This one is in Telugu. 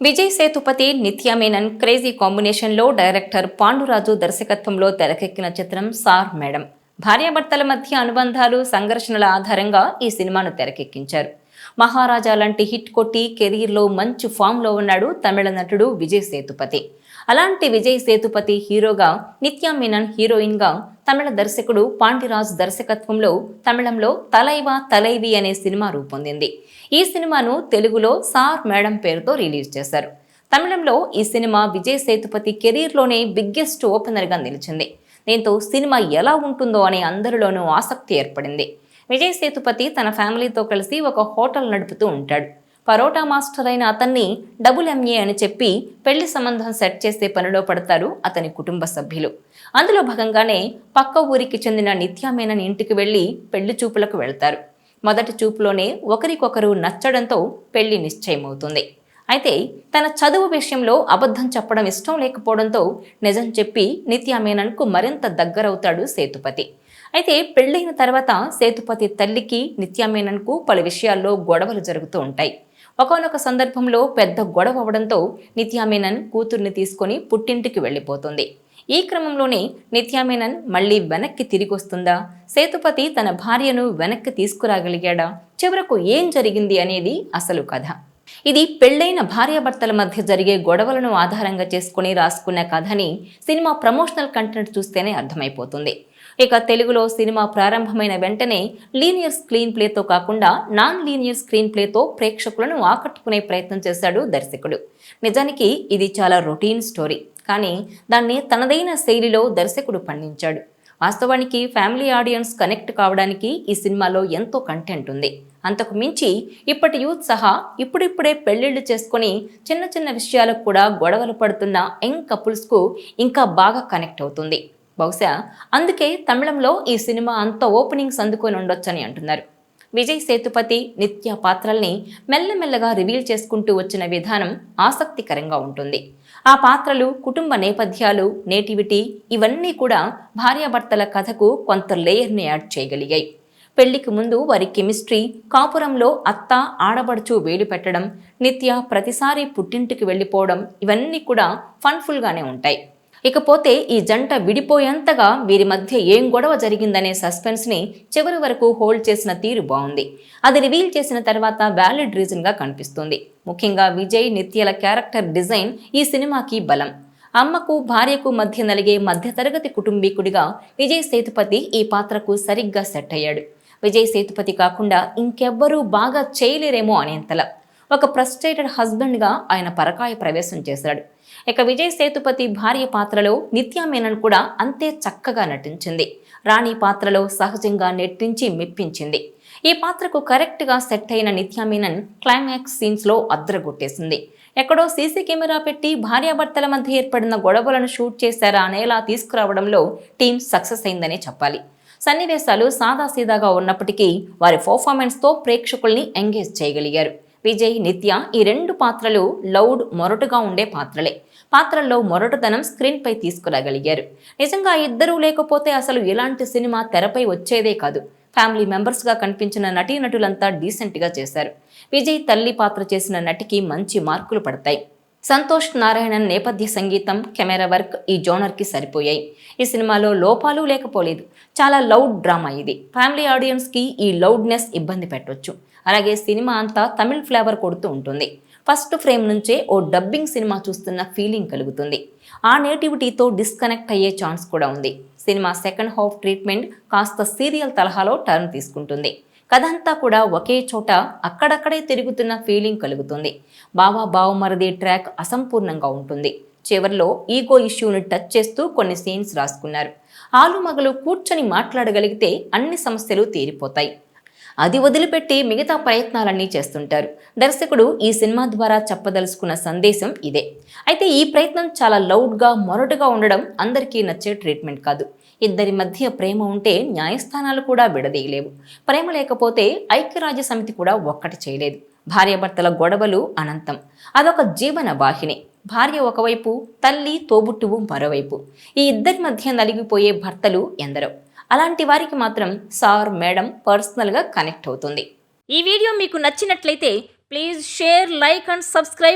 విజయ్ సేతుపతి నిత్యా మేనన్ క్రేజీ కాంబినేషన్లో డైరెక్టర్ పాండురాజు దర్శకత్వంలో తెరకెక్కిన చిత్రం సార్ మేడం. భార్యాభర్తల మధ్య అనుబంధాలు సంఘర్షణల ఆధారంగా ఈ సినిమాను తెరకెక్కించారు. మహారాజా లాంటి హిట్ కొట్టి కెరీర్లో మంచి ఫామ్లో ఉన్నాడు తమిళ నటుడు విజయ్ సేతుపతి. అలాంటి విజయ్ సేతుపతి హీరోగా నిత్యా మేనన్ హీరోయిన్గా తమిళ దర్శకుడు పాండిరాజ్ దర్శకత్వంలో తమిళంలో తలైవా తలైవి అనే సినిమా రూపొందింది. ఈ సినిమాను తెలుగులో సార్ మేడం పేరుతో రిలీజ్ చేశారు. తమిళంలో ఈ సినిమా విజయ్ సేతుపతి కెరీర్లోనే బిగ్గెస్ట్ ఓపెనర్గా నిలిచింది. దీంతో సినిమా ఎలా ఉంటుందో అనే అందరిలోనూ ఆసక్తి ఏర్పడింది. విజయ్ సేతుపతి తన ఫ్యామిలీతో కలిసి ఒక హోటల్ నడుపుతూ ఉంటాడు. పరోటా మాస్టర్ అయిన అతన్ని డబుల్ ఎంఏ అని చెప్పి పెళ్ళి సంబంధం సెట్ చేసే పనిలో పడతారు అతని కుటుంబ సభ్యులు. అందులో భాగంగానే పక్క ఊరికి చెందిన నిత్యామేనని ఇంటికి వెళ్ళి పెళ్ళి చూపులకు వెళ్తారు. మొదటి చూపులోనే ఒకరికొకరు నచ్చడంతో పెళ్ళి నిశ్చయమవుతుంది. అయితే తన చదువు విషయంలో అబద్ధం చెప్పడం ఇష్టం లేకపోవడంతో నిజం చెప్పి నిత్యామేనన్కు మరింత దగ్గరవుతాడు సేతుపతి. అయితే పెళ్ళైన తర్వాత సేతుపతి తల్లికి నిత్యామేనన్కు పలు విషయాల్లో గొడవలు జరుగుతూ ఉంటాయి. ఒకనొక సందర్భంలో పెద్ద గొడవ అవడంతో నిత్యామేనన్ కూతుర్ని తీసుకొని పుట్టింటికి వెళ్ళిపోతుంది. ఈ క్రమంలోనే నిత్యామేనన్ మళ్ళీ వెనక్కి తిరిగి వస్తుందా? సేతుపతి తన భార్యను వెనక్కి తీసుకురాగలిగాడా? చివరకు ఏం జరిగింది అనేది అసలు కథ. ఇది పెళ్ళైన భార్యాభర్తల మధ్య జరిగే గొడవలను ఆధారంగా చేసుకుని రాసుకున్న కథని సినిమా ప్రమోషనల్ కంటెంట్ చూస్తేనే అర్థమైపోతుంది. ఇక తెలుగులో సినిమా ప్రారంభమైన వెంటనే లీనియర్ స్క్రీన్ ప్లేతో కాకుండా నాన్ లీనియర్ స్క్రీన్ ప్లేతో ప్రేక్షకులను ఆకట్టుకునే ప్రయత్నం చేశాడు దర్శకుడు. నిజానికి ఇది చాలా రొటీన్ స్టోరీ. కానీ దాన్ని తనదైన శైలిలో దర్శకుడు పండించాడు. వాస్తవానికి ఫ్యామిలీ ఆడియన్స్ కనెక్ట్ కావడానికి ఈ సినిమాలో ఎంతో కంటెంట్ ఉంది. అంతకు మించి ఇప్పటి యూత్ సహా ఇప్పుడిప్పుడే పెళ్ళిళ్ళు చేసుకొని చిన్న చిన్న విషయాలకు కూడా గొడవలు పడుతున్న యంగ్ కపుల్స్కు ఇంకా బాగా కనెక్ట్ అవుతుంది. బహుశా అందుకే తమిళంలో ఈ సినిమా అంత ఓపెనింగ్స్ అందుకొని ఉండొచ్చని అంటున్నారు. విజయ్ సేతుపతి నిత్య పాత్రల్ని మెల్లమెల్లగా రివీల్ చేసుకుంటూ వచ్చిన విధానం ఆసక్తికరంగా ఉంటుంది. ఆ పాత్రలు కుటుంబ నేపథ్యాలు నేటివిటీ ఇవన్నీ కూడా భార్యాభర్తల కథకు కొంత లేయర్ని యాడ్ చేయగలిగాయి. పెళ్ళికి ముందు వారి కెమిస్ట్రీ కాపురంలో అత్త ఆడబడుచు వేలు పెట్టడం నిత్య ప్రతిసారి పుట్టింటికి వెళ్ళిపోవడం ఇవన్నీ కూడా ఫన్ఫుల్గానే ఉంటాయి. ఇకపోతే ఈ జంట విడిపోయేంతగా వీరి మధ్య ఏం గొడవ జరిగిందనే సస్పెన్స్ని చివరి వరకు హోల్డ్ చేసిన తీరు బాగుంది అది రివీల్ చేసిన తర్వాత వ్యాలిడ్ రీజన్గా కనిపిస్తుంది. ముఖ్యంగా విజయ్ నిత్యల క్యారెక్టర్ డిజైన్ ఈ సినిమాకి బలం. అమ్మకు భార్యకు మధ్య నలిగే మధ్యతరగతి కుటుంబీకుడిగా విజయ్ సేతుపతి ఈ పాత్రకు సరిగ్గా సెట్ అయ్యాడు. విజయ్ సేతుపతి కాకుండా ఇంకెవ్వరూ బాగా చేయలేరేమో అనేంతలా ఒక ఫ్రస్ట్రేటెడ్ హస్బెండ్గా ఆయన పరకాయ ప్రవేశం చేశాడు. ఇక విజయ్ సేతుపతి భార్య పాత్రలో నిత్యా మేనన్ కూడా అంతే చక్కగా నటించింది. రాణి పాత్రలో సహజంగా నెట్టించి మెప్పించింది. ఈ పాత్రకు కరెక్ట్గా సెట్ అయిన నిత్యా మీనన్ క్లైమాక్స్ సీన్స్లో అద్రగొట్టేసింది ఎక్కడో సీసీ కెమెరా పెట్టి భార్యాభర్తల మధ్య ఏర్పడిన గొడవలను షూట్ చేశారా అనేలా తీసుకురావడంలో టీం సక్సెస్ అయిందనే చెప్పాలి. సన్నివేశాలు సాదాసీదాగా ఉన్నప్పటికీ వారి పర్ఫార్మెన్స్తో ప్రేక్షకుల్ని ఎంగేజ్ చేయగలిగారు. విజయ్ నిత్య ఈ రెండు పాత్రలు లౌడ్ మొరటుగా ఉండే పాత్రలే. పాత్రల్లో మొరటుతనం స్క్రీన్పై తీసుకురాగలిగారు. నిజంగా ఇద్దరూ లేకపోతే అసలు ఇలాంటి సినిమా తెరపై వచ్చేదే కాదు. ఫ్యామిలీ మెంబర్స్గా కనిపించిన నటీనటులంతా డీసెంట్గా చేశారు. విజయ్ తల్లి పాత్ర చేసిన నటికి మంచి మార్కులు పడతాయి. సంతోష్ నారాయణన్ నేపథ్య సంగీతం కెమెరా వర్క్ ఈ జోనర్కి సరిపోయాయి. ఈ సినిమాలో లోపాలు లేకపోలేదు. చాలా లౌడ్ డ్రామా ఇది. ఫ్యామిలీ ఆడియన్స్కి ఈ లౌడ్నెస్ ఇబ్బంది పెట్టవచ్చు అలాగే సినిమా అంతా తమిళ్ ఫ్లేవర్ కొడుతూ ఉంటుంది. ఫస్ట్ ఫ్రేమ్ నుంచే ఓ డబ్బింగ్ సినిమా చూస్తున్న ఫీలింగ్ కలుగుతుంది. ఆ నేటివిటీతో డిస్కనెక్ట్ అయ్యే ఛాన్స్ కూడా ఉంది. సినిమా సెకండ్ హాఫ్ ట్రీట్మెంట్ కాస్త సీరియల్ తరహాలో టర్న్ తీసుకుంటుంది. కథంతా కూడా ఒకే చోట అక్కడక్కడే తిరుగుతున్న ఫీలింగ్ కలుగుతుంది. బావా బావమరది ట్రాక్ అసంపూర్ణంగా ఉంటుంది. చివరిలో ఈగో ఇష్యూని టచ్ చేస్తూ కొన్ని సీన్స్ రాసుకున్నారు. ఆలుమగలు కూర్చొని మాట్లాడగలిగితే అన్ని సమస్యలు తీరిపోతాయి. అది వదిలిపెట్టి మిగతా ప్రయత్నాలన్నీ చేస్తుంటారు. దర్శకుడు ఈ సినిమా ద్వారా చెప్పదలుచుకున్న సందేశం ఇదే. అయితే ఈ ప్రయత్నం చాలా లౌడ్గా మొరటుగా ఉండడం అందరికీ నచ్చే ట్రీట్మెంట్ కాదు. ఇద్దరి మధ్య ప్రేమ ఉంటే న్యాయస్థానాలు కూడా విడదీయలేవు. ప్రేమ లేకపోతే ఐక్యరాజ్య సమితి కూడా ఒక్కటి చేయలేదు. భార్యాభర్తల గొడవలు అనంతం. అదొక జీవన వాహిని. భార్య ఒకవైపు తల్లి తోబుట్టువు మరోవైపు. ఈ ఇద్దరి మధ్య నలిగిపోయే భర్తలు ఎందరో. అలాంటి వారికి మాత్రం సార్ మేడం పర్సనల్గా కనెక్ట్ అవుతుంది. ఈ వీడియో మీకు నచ్చినట్లయితే please share like and subscribe